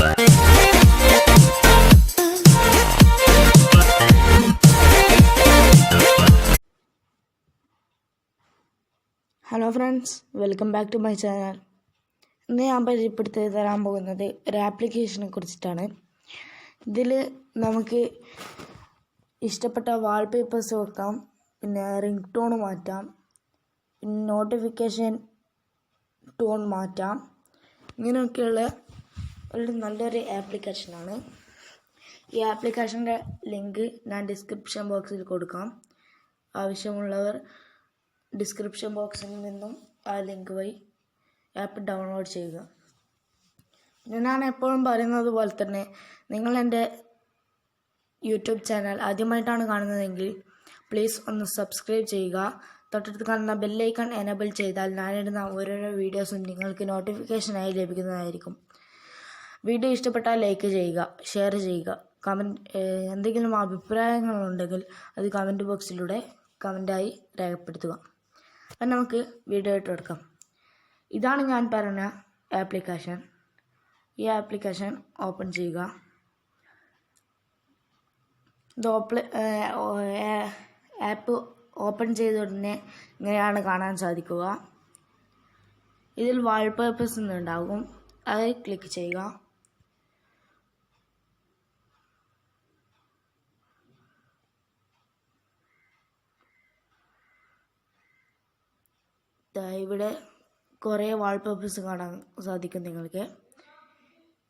Hello friends welcome back to my channel ഇന്ന് ഞാൻ പരിചയപ്പെടുത്തി തരാൻ പോകുന്നത് ഒരു ആപ്ലിക്കേഷനെ കുറിച്ചിട്ടാണ്. ഇതിൽ നമുക്ക് ഇഷ്ടപ്പെട്ട വാൾപേപ്പേഴ്സ് വെക്കാം പിന്നെ റിംഗ് ടോൺ മാറ്റാം പിന്നെ നോട്ടിഫിക്കേഷൻ ടോൺ മാറ്റാം ഇങ്ങനെയൊക്കെയുള്ള ഒരു നല്ലൊരു ആപ്ലിക്കേഷനാണ് ഈ ആപ്ലിക്കേഷന്റെ ലിങ്ക് ഞാൻ ഡിസ്ക്രിപ്ഷൻ ബോക്സിൽ കൊടുക്കാം. ആവശ്യമുള്ളവർ ഡിസ്ക്രിപ്ഷൻ ബോക്സിൽ നിന്നും ആ ലിങ്ക് വഴി ആപ്പ് ഡൗൺലോഡ് ചെയ്യുക. ഞാൻ എപ്പോഴും പറയുന്നത് പോലെ തന്നെ നിങ്ങൾ എന്റെ യൂട്യൂബ് ചാനൽ ആദ്യമായിട്ടാണ് കാണുന്നതെങ്കിൽ പ്ലീസ് ഒന്ന് സബ്സ്ക്രൈബ് ചെയ്യുക. തൊട്ടടുത്ത് കാണുന്ന ബെല്ലൈക്കൺ എനേബിൾ ചെയ്താൽ ഞാനിടുന്ന ഓരോരോ വീഡിയോസും നിങ്ങൾക്ക് നോട്ടിഫിക്കേഷനായി ലഭിക്കുന്നതായിരിക്കും. വീഡിയോ ഇഷ്ടപ്പെട്ടാൽ ലൈക്ക് ചെയ്യുക ഷെയർ ചെയ്യുക. കമന്റ് എന്തെങ്കിലും അഭിപ്രായങ്ങളുണ്ടെങ്കിൽ അത് കമന്റ് ബോക്സിലൂടെ കമന്റായി രേഖപ്പെടുത്തുക. അപ്പം നമുക്ക് വീഡിയോ ഇട്ട് കൊടുക്കാം ഇതാണ് ഞാൻ പറഞ്ഞ ആപ്ലിക്കേഷൻ. ഈ ആപ്ലിക്കേഷൻ ഓപ്പൺ ചെയ്യുക. ഇത് ആപ്പ് ഓപ്പൺ ചെയ്ത ഉടനെ ഇങ്ങനെയാണ് കാണാൻ സാധിക്കുക. ഇതിൽ വാൾ വാൾപേപ്പേഴ്സ് ഉണ്ടാകും അത് ക്ലിക്ക് ചെയ്യുക. ഇവിടെ കുറേ വാൾപേപ്പേഴ്സ് കാണാൻ സാധിക്കും നിങ്ങൾക്ക്.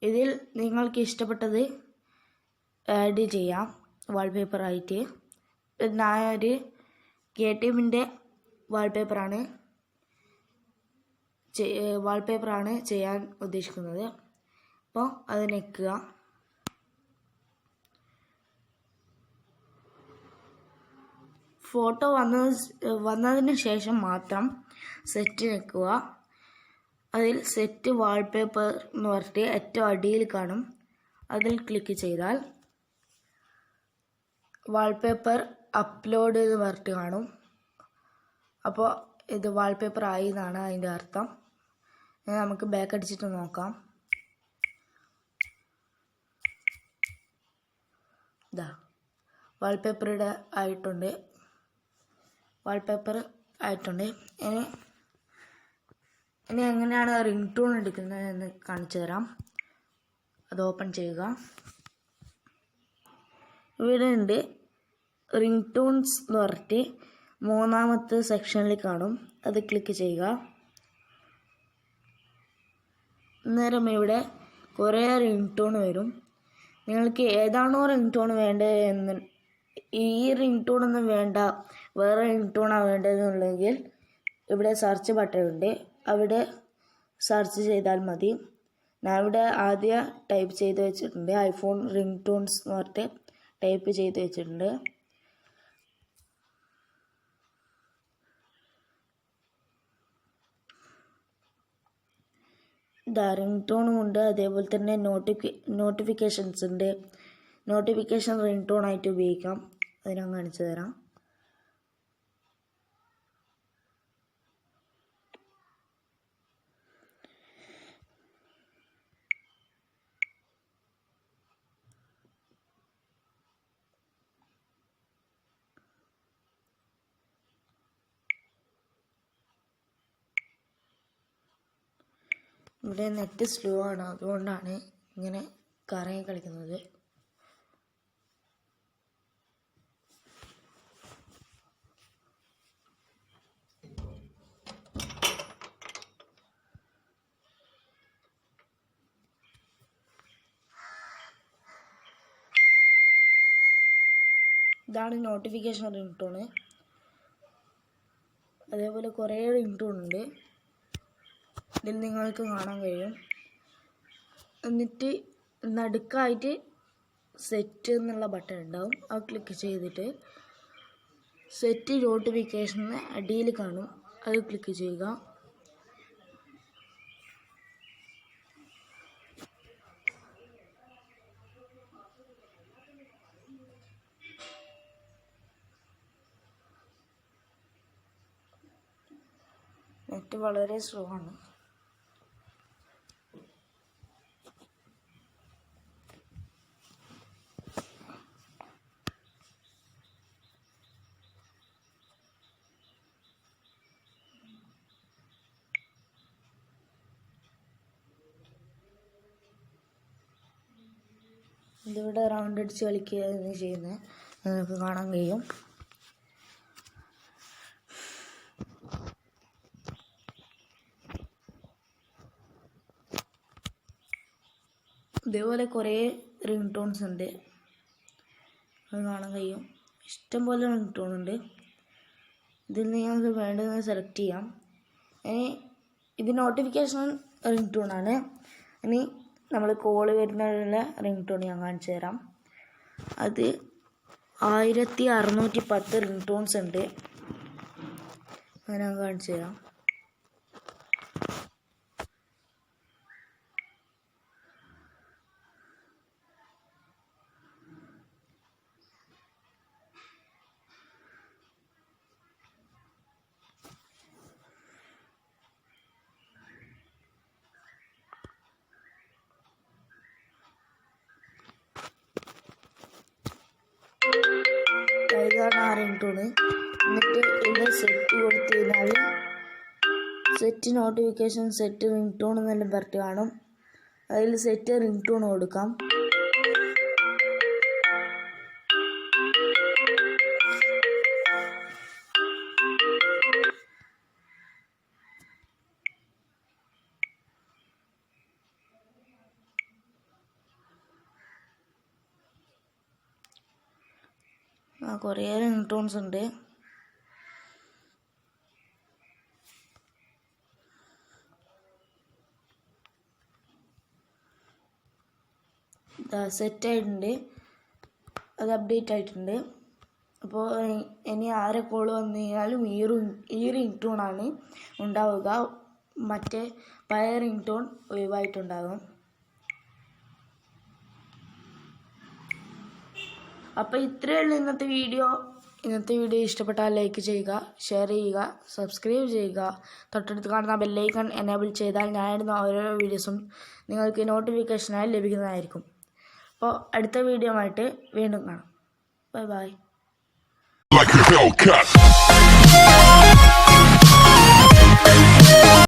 ഇതിൽ നിങ്ങൾക്ക് ഇഷ്ടപ്പെട്ടത് ആഡ് ചെയ്യാം വാൾപേപ്പർ ആയിട്ട്. ഞാനൊരു കെ ടി എമ്മിന്റെ വാൾപേപ്പറാണ് വാൾപേപ്പറാണ് ചെയ്യാൻ ഉദ്ദേശിക്കുന്നത്. അപ്പോൾ അത് ഞെക്കുക. ഫോട്ടോ വന്നത് വന്നതിന് ശേഷം മാത്രം സെറ്റ് നിൽക്കുക അതിൽ സെറ്റ് വാൾപേപ്പർ എന്ന് പറഞ്ഞിട്ട് ഏറ്റവും അടിയിൽ കാണും. അതിൽ ക്ലിക്ക് ചെയ്താൽ വാൾപേപ്പർ അപ്ലോഡ് എന്ന് പറഞ്ഞിട്ട് കാണും. അപ്പോൾ ഇത് വാൾപേപ്പർ ആയി എന്നാണ് അതിന്റെ അർത്ഥം. നമുക്ക് ബാക്ക് അടിച്ചിട്ട് നോക്കാം. ഇതാ വാൾപേപ്പറുടെ ആയിട്ടുണ്ട്. വാൾപേപ്പർ ആയിട്ടുണ്ട്. ഇനി ഇനി എങ്ങനെയാണ് റിംഗ് ടൂൺ എടുക്കുന്നത് എന്ന് കാണിച്ചു തരാം. അത് ഓപ്പൺ ചെയ്യുക. ഇവിടെ ഉണ്ട് റിംഗ് ടൂൺസ് എന്ന് പറഞ്ഞിട്ട് മൂന്നാമത്തെ സെക്ഷനിൽ കാണും. അത് ക്ലിക്ക് ചെയ്യുക. അന്നേരം ഇവിടെ കുറേ റിംഗ് ടൂൺ വരും. നിങ്ങൾക്ക് ഏതാണോ റിംഗ് ടൂൺ വേണ്ടത് എന്ന് ഈ റിംഗ് ടൂണൊന്നും വേണ്ട വേറെ ടോണാണ് വേണ്ടതെന്നുണ്ടെങ്കിൽ ഇവിടെ സെർച്ച് ബട്ടൺ ഉണ്ട്. അവിടെ സെർച്ച് ചെയ്താൽ മതി. ഞാൻ ഇവിടെ ആദ്യം ടൈപ്പ് ചെയ്ത് വെച്ചിട്ടുണ്ട്. ഐഫോൺ റിംഗ് ടൂൺസ് എന്ന് പറഞ്ഞിട്ട് ടൈപ്പ് ചെയ്ത് വെച്ചിട്ടുണ്ട്. റിംഗ് ടോണും ഉണ്ട്. അതേപോലെ തന്നെ നോട്ടിഫി നോട്ടിഫിക്കേഷൻസ് ഉണ്ട്. നോട്ടിഫിക്കേഷൻ റിംഗ് ടോൺ ആയിട്ട് ഉപയോഗിക്കാം. അത് കാണിച്ചു തരാം. ഇവിടെ നെറ്റ് സ്ലോ ആണ്. അതുകൊണ്ടാണ് ഇങ്ങനെ കറങ്ങി കളിക്കുന്നത്. ഇതാണ് നോട്ടിഫിക്കേഷൻ റിംഗ് ടോണ് അതേപോലെ കുറേ റിംഗ് ടോൺ ഉണ്ട് ഇതിൽ നിങ്ങൾക്ക് കാണാൻ കഴിയും. എന്നിട്ട് നടുക്കായിട്ട് സെറ്റ് എന്നുള്ള ബട്ടൺ ഉണ്ടാവും. അത് ക്ലിക്ക് ചെയ്തിട്ട് സെറ്റ് നോട്ടിഫിക്കേഷൻ അടിയിൽ കാണും. അത് ക്ലിക്ക് ചെയ്യുക. നെറ്റ് വളരെ സ്ലോ ആണ്. ഇതിവിടെ റൗണ്ട് അടിച്ച് കളിക്കുകയാണ് ചെയ്യുന്നത് നിങ്ങൾക്ക് കാണാൻ കഴിയും. ഇതേപോലെ കുറേ റിംഗ് ടോൺസ് ഉണ്ട്. അത് കാണാൻ കഴിയും. ഇഷ്ടംപോലെ റിംഗ് ടോൺ ഉണ്ട്. ഇതിൽ നിന്ന് ഞങ്ങൾക്ക് വേണ്ടത് സെലക്ട് ചെയ്യാം. ഇനി ഇത് നോട്ടിഫിക്കേഷൻ റിംഗ് ആണ്. ഇനി നമ്മൾ കോൾ വരുന്നതിനുള്ള റിംഗ് ടോൺ ഞാൻ കാണിച്ചു തരാം. അത് ആയിരത്തി അറുന്നൂറ്റി പത്ത് റിംഗ് ടോൺസ് ഉണ്ട് ഞാൻ കാണിച്ചു തരാം. ടോണ് എന്നിട്ട് ഇവിടെ സെറ്റ് കൊടുത്തു കഴിഞ്ഞാൽ set notification set ring tone എന്നെല്ലാം പറഞ്ഞിട്ട് കാണും. അതിൽ സെറ്റ് റിംഗ് ടോൺ കൊടുക്കാം. ആ കുറേ റിംഗ് ഉണ്ട്. സെറ്റ് ആയിട്ടുണ്ട്. അത് അപ്ഡേറ്റ് ആയിട്ടുണ്ട്. അപ്പോൾ ഇനി ആരെ കോൾ വന്നു കഴിഞ്ഞാലും ഈ റിങ് ഈ റിംഗ് ടോണാണ് ഉണ്ടാവുക. മറ്റേ പഴയ റിംഗ് ടോൺ ഒഴിവായിട്ടുണ്ടാകും അപ്പോൾ ഇത്രയേ ഉള്ളൂ ഇന്നത്തെ വീഡിയോ. ഇന്നത്തെ വീഡിയോ ഇഷ്ടപ്പെട്ടാൽ ലൈക്ക് ചെയ്യുക ഷെയർ ചെയ്യുക സബ്സ്ക്രൈബ് ചെയ്യുക. തൊട്ടടുത്ത് കാണുന്ന ബെല്ലൈക്കൺ എനേബിൾ ചെയ്താൽ ഞാനിടുന്ന ഓരോ വീഡിയോസും നിങ്ങൾക്ക് നോട്ടിഫിക്കേഷനായി ലഭിക്കുന്നതായിരിക്കും. അപ്പോൾ അടുത്ത വീഡിയോ ആയിട്ട് വീണ്ടും കാണാം. Bye bye like a.